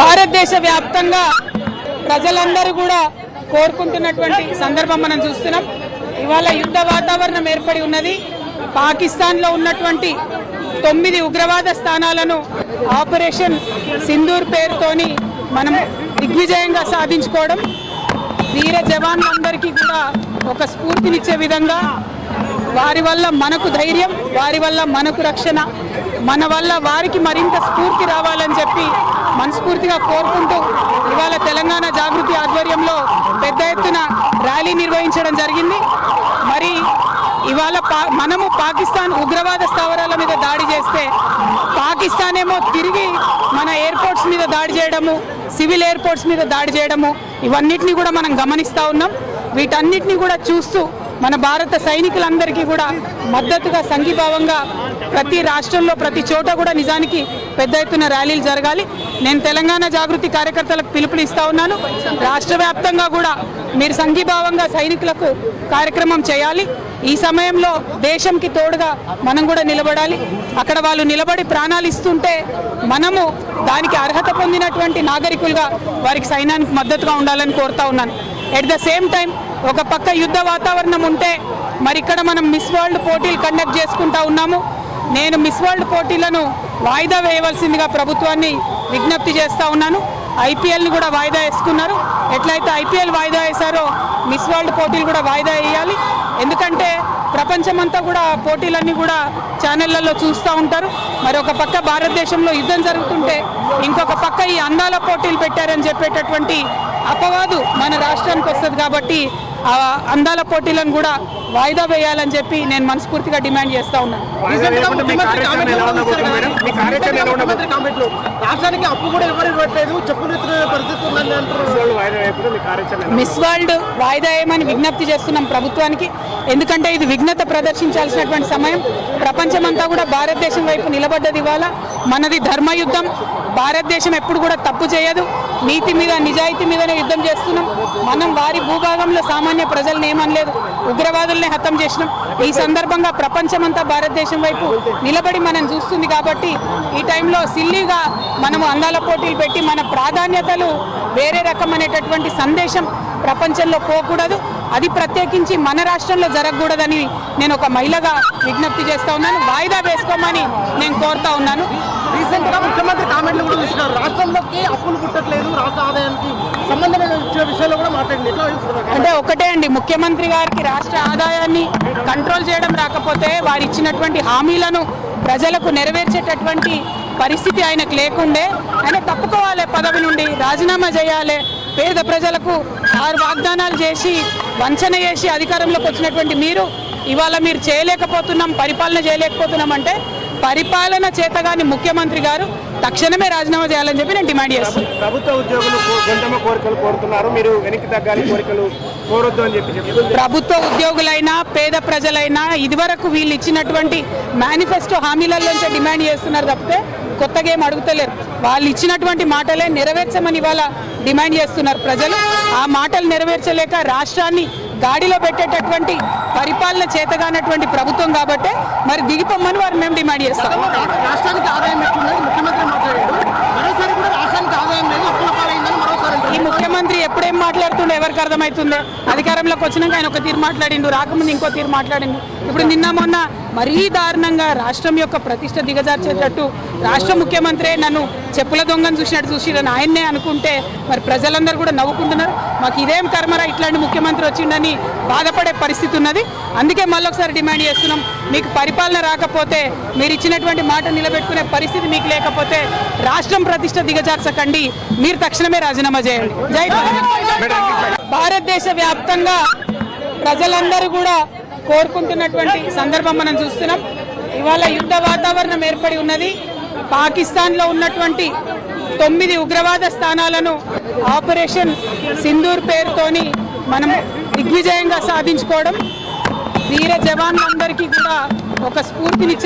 భారతదేశ వ్యాప్తంగా ప్రజలందరూ కూడా కోరుకుంటున్నటువంటి సందర్భం మనం చూస్తున్నాం. ఇవాళ యుద్ధ వాతావరణం ఏర్పడి ఉన్నది. పాకిస్తాన్లో ఉన్నటువంటి తొమ్మిది ఉగ్రవాద స్థానాలను ఆపరేషన్ సింధూర్ పేరుతోని మనం దిగ్విజయంగా సాధించుకోవడం. వీర జవాన్లందరికీ కూడా ఒక స్ఫూర్తినిచ్చే విధంగా వారి వల్ల మనకు ధైర్యం వారి వల్ల మనకు రక్షణ మన వల్ల వారికి మరింత స్ఫూర్తి రావాలని చెప్పి మనస్ఫూర్తిగా కోరుకుంటూ ఇవాళ తెలంగాణ జాగృతి ఆధ్వర్యంలో పెద్ద ఎత్తున ర్యాలీ నిర్వహించడం జరిగింది. మరి ఇవాళ పా మనము పాకిస్తాన్ ఉగ్రవాద స్థావరాల మీద దాడి చేస్తే పాకిస్తాన్ ఏమో తిరిగి మన ఎయిర్పోర్ట్స్ మీద దాడి చేయడము సివిల్ ఎయిర్పోర్ట్స్ మీద దాడి చేయడము ఇవన్నిటిని కూడా మనం గమనిస్తూ ఉన్నాం. వీటన్నిటిని కూడా చూస్తూ మన భారత సైనికులందరికీ కూడా మద్దతుగా సంఘీభావంగా ప్రతి రాష్ట్రంలో ప్రతి చోట కూడా నిజానికి పెద్ద ఎత్తున ర్యాలీలు జరగాలి. నేను తెలంగాణ జాగృతి కార్యకర్తలకు పిలుపులు ఇస్తా ఉన్నాను. రాష్ట్ర వ్యాప్తంగా కూడా మీరు సంఘీభావంగా సైనికులకు కార్యక్రమం చేయాలి. ఈ సమయంలో దేశంకి తోడుగా మనం కూడా నిలబడాలి. అక్కడ వాళ్ళు నిలబడి ప్రాణాలు ఇస్తుంటే మనము దానికి అర్హత పొందినటువంటి నాగరికులుగా వారికి సైన్యానికి మద్దతుగా ఉండాలని కోరుతా ఉన్నాను. ఎట్ ద సేమ్ టైం ఒక పక్క యుద్ధ వాతావరణం ఉంటే మరి ఇక్కడ మనం మిస్ వరల్డ్ పోటీలు కండక్ట్ చేసుకుంటా ఉన్నాము. నేను మిస్ వరల్డ్ పోటీలను వాయిదా వేయవలసిందిగా ప్రభుత్వాన్ని విజ్ఞప్తి చేస్తూ ఉన్నాను. ఐపీఎల్ని కూడా వాయిదా వేసుకున్నారు. ఎట్లయితే ఐపీఎల్ వాయిదా వేశారో మిస్ వరల్డ్ పోటీలు కూడా వాయిదా వేయాలి. ప్రపంచమంతా కూడా పోటీలన్నీ కూడా ఛానళ్ళలో చూస్తూ ఉంటారు. మరి ఒక పక్క భారతదేశంలో యుద్ధం జరుగుతుంటే ఇంకొక పక్క ఈ అందాల పోటీలు పెట్టారని చెప్పేటటువంటి అపవాదు మన రాష్ట్రానికి వస్తుంది కాబట్టి ఆ అందాల పోటీలను కూడా వాయిదా వేయాలని చెప్పి నేను మనస్ఫూర్తిగా డిమాండ్ చేస్తా ఉన్నాను. రాష్ట్రానికి అప్పు కూడా ఎవరు ఇవ్వట్లేదు చెప్పులు మిస్ వరల్డ్ వాయిదా వేయమని విజ్ఞప్తి చేస్తున్నాం ప్రభుత్వానికి. ఎందుకంటే ఇది విఘ్నత ప్రదర్శించాల్సినటువంటి సమయం. ప్రపంచమంతా కూడా భారతదేశం వైపు నిలబడ్డది ఇవాళ. మనది ధర్మయుద్ధం. భారతదేశం ఎప్పుడు కూడా తప్పు చేయదు. నీతి మీద నిజాయితీ మీదనే యుద్ధం చేస్తున్నాం. మనం వారి భూభాగంలో సామాన్య ప్రజల్ని ఏమనలేదు. ఉగ్రవాదుల్ని హతం చేసినాం. ఈ సందర్భంగా ప్రపంచమంతా భారతదేశం వైపు నిలబడి మనం చూస్తుంది కాబట్టి ఈ టైంలో సిల్లీగా మనము అందాల పోటీలు పెట్టి మన ప్రాధాన్యతలు వేరే రకమైనటువంటి సందేశం ప్రపంచంలో పోకూడదు. అది ప్రత్యేకించి మన రాష్ట్రంలో జరగకూడదని నేను ఒక మహిళగా విజ్ఞప్తి చేస్తా ఉన్నాను. వాయిదా వేసుకోమని నేను కోరుతా ఉన్నాను. రీసెంట్గా ముఖ్యమంత్రి కామెంట్లు కూడా చూసినారు. రాష్ట్రంలోకి అప్పులు పుట్టట్లేదు రాష్ట్ర ఆదాయానికి సంబంధమైన విషయ- విషయాల్లో కూడా మాట్లాడింది? అంటే ఒకటే అండి ముఖ్యమంత్రి గారికి రాష్ట్ర ఆదాయాన్ని కంట్రోల్ చేయడం రాకపోతే వారు ఇచ్చినటువంటి హామీలను ప్రజలకు నెరవేర్చేటటువంటి పరిస్థితి ఆయనకు లేకుండే. ఆయన తప్పుకోవాలి పదవి నుండి రాజీనామా చేయాలి పేద ప్రజలకు ఆరు వాగ్దానాలు చేసి వంచన చేసి అధికారంలోకి వచ్చినటువంటి మీరు ఇవాళ మీరు చేయలేకపోతున్నాం పరిపాలన చేయలేకపోతున్నాం అంటే పరిపాలన చేతగాని ముఖ్యమంత్రి గారు తక్షణమే రాజీనామా చేయాలని చెప్పి నేను డిమాండ్ చేస్తున్నాను ప్రభుత్వ ఉద్యోగులు కోరికలు కోరుతున్నారు. మీరు వెనక్కి తగ్గాలి కోరికలు కోరొద్దు అని చెప్పి ప్రభుత్వ ఉద్యోగులైనా పేద ప్రజలైనా ఇదివరకు వీళ్ళు ఇచ్చినటువంటి మేనిఫెస్టో హామీలలోంచే డిమాండ్ చేస్తున్నారు తప్పితే కొత్తగా ఏం అడుగుతలేరు. వాళ్ళు ఇచ్చినటువంటి మాటలే నెరవేర్చమని ఇవాళ డిమాండ్ చేస్తున్నారు ప్రజలు. ఆ మాటలు నెరవేర్చలేక రాష్ట్రాన్ని గాడిలో పెట్టేటటువంటి పరిపాలన చేతగానటువంటి ప్రభుత్వం కాబట్టే మరి దిగిపోమ్మని వారు మేము డిమాండ్ చేస్తాం. రాష్ట్రానికి ఆదాయం ముఖ్యమంత్రి ఈ. ముఖ్యమంత్రి ఎప్పుడేం మాట్లాడుతుండో ఎవరికి అర్థమవుతుందో అధికారంలోకి వచ్చినాక ఆయన ఒక తీరు మాట్లాడిండు రాకముందు ఇంకో తీరు మాట్లాడిండు. ఇప్పుడు నిన్న మొన్న మరీ దారుణంగా రాష్ట్రం యొక్క ప్రతిష్ట దిగజార్చేటట్టు రాష్ట్ర ముఖ్యమంత్రి నన్ను చెప్పుల దొంగను చూసినట్టు చూసిరని ఆయన్నే అనుకుంటే మరి ప్రజలందరూ కూడా నవ్వుకుంటున్నారు. మాకు ఇదేం కర్మరా ఇట్లాంటి ముఖ్యమంత్రి వచ్చిండని బాధపడే పరిస్థితి ఉన్నది. అందుకే మళ్ళొకసారి డిమాండ్ చేస్తున్నాం. మీకు పరిపాలన రాకపోతే మీరు ఇచ్చినటువంటి మాట నిలబెట్టుకునే పరిస్థితి మీకు లేకపోతే రాష్ట్రం ప్రతిష్ట దిగజార్చకండి. మీరు తక్షణమే రాజీనామా చేయండి. జై. భారతదేశ వ్యాప్తంగా ప్రజలందరూ కూడా కోరుకుంటున్నటువంటి సందర్భం మనం చూస్తున్నాం. ఇవాళ యుద్ధ వాతావరణం ఏర్పడి ఉన్నది. పాకిస్తాన్లో ఉన్నటువంటి తొమ్మిది ఉగ్రవాద స్థానాలను ఆపరేషన్ సింధూర్ పేరుతోని మనం దిగ్విజయంగా సాధించుకోవడం. వీర జవాన్లందరికీ కూడా ఒక స్ఫూర్తినిచ్చే